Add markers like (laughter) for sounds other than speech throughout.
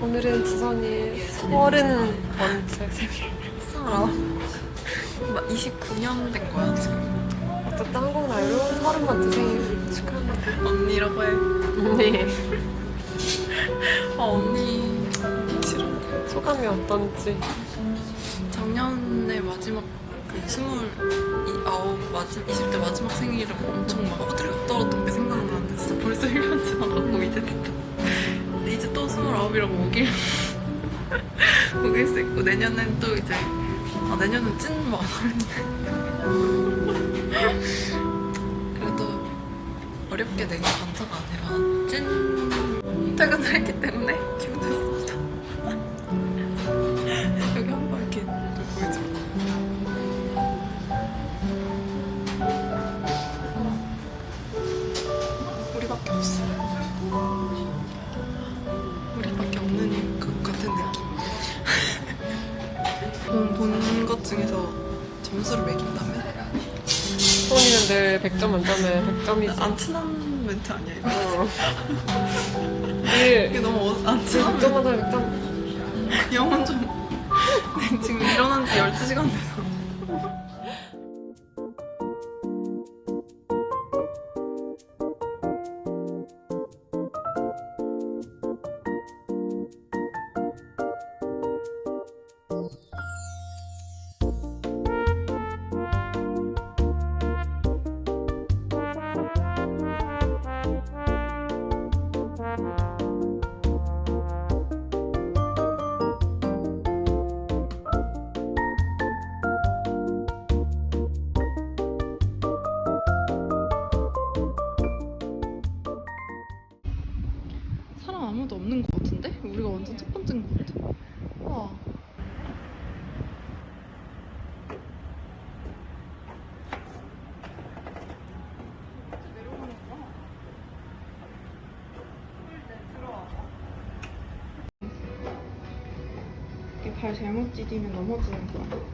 오늘은 지선이 서른 번째 생일. 서로 29년 된 거야 지금 어쨌든 한국 나이로 서른 번째 생일 축하합니다. 언니라고 해. 네. 아 언니 싫어. 소감이 어떤지. 작년에 마지막 그 스물 이 아홉 마지막 20대 마지막 생일이라고 엄청 막 허들갑 떨었던 게 생각 또 스물아홉이라고 오길 오길 수 있고 내년엔 또 이제 아 내년은 찐 마흔인데 (laughs) 그래도 어렵게 내년 반차가 아니라 찐 퇴근을 했기 때문에 기분 좋습니다. (laughs) 여기 한 번 이렇게 보여줘. 우리밖에 없어. 우 중에서 점수를 매긴다면 소은이는 늘 100점 만점에 100점이지. 안 친한 멘트 아니야 이거? 어. 이게 늘 너무 어- 안 친한 100점 만점에 100점. 영혼 좀 네, (laughs) 지금 일어난 지 12시간 돼서 없는 것 같은데? 우리가 완전 첫 번째인 것 같아 와 발 잘못 디디면 넘어지는 거야.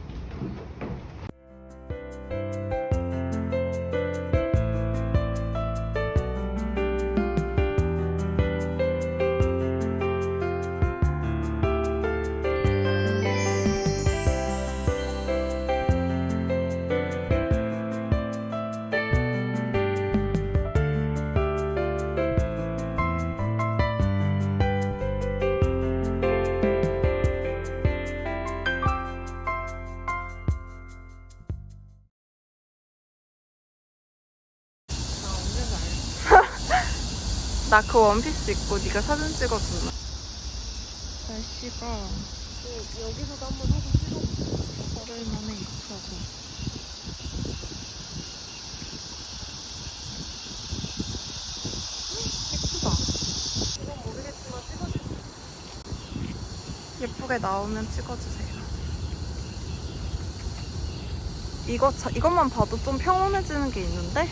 나 그 원피스 입고 네가 사진 찍어줬나? 날씨가 여기서도 한번 사진 찍어. 오랜만에 입혀서. 예쁘다. 이건 모르겠지만 찍어줄 예쁘게 나오면 찍어주세요. 이거 자, 이것만 봐도 좀 평온해지는 게 있는데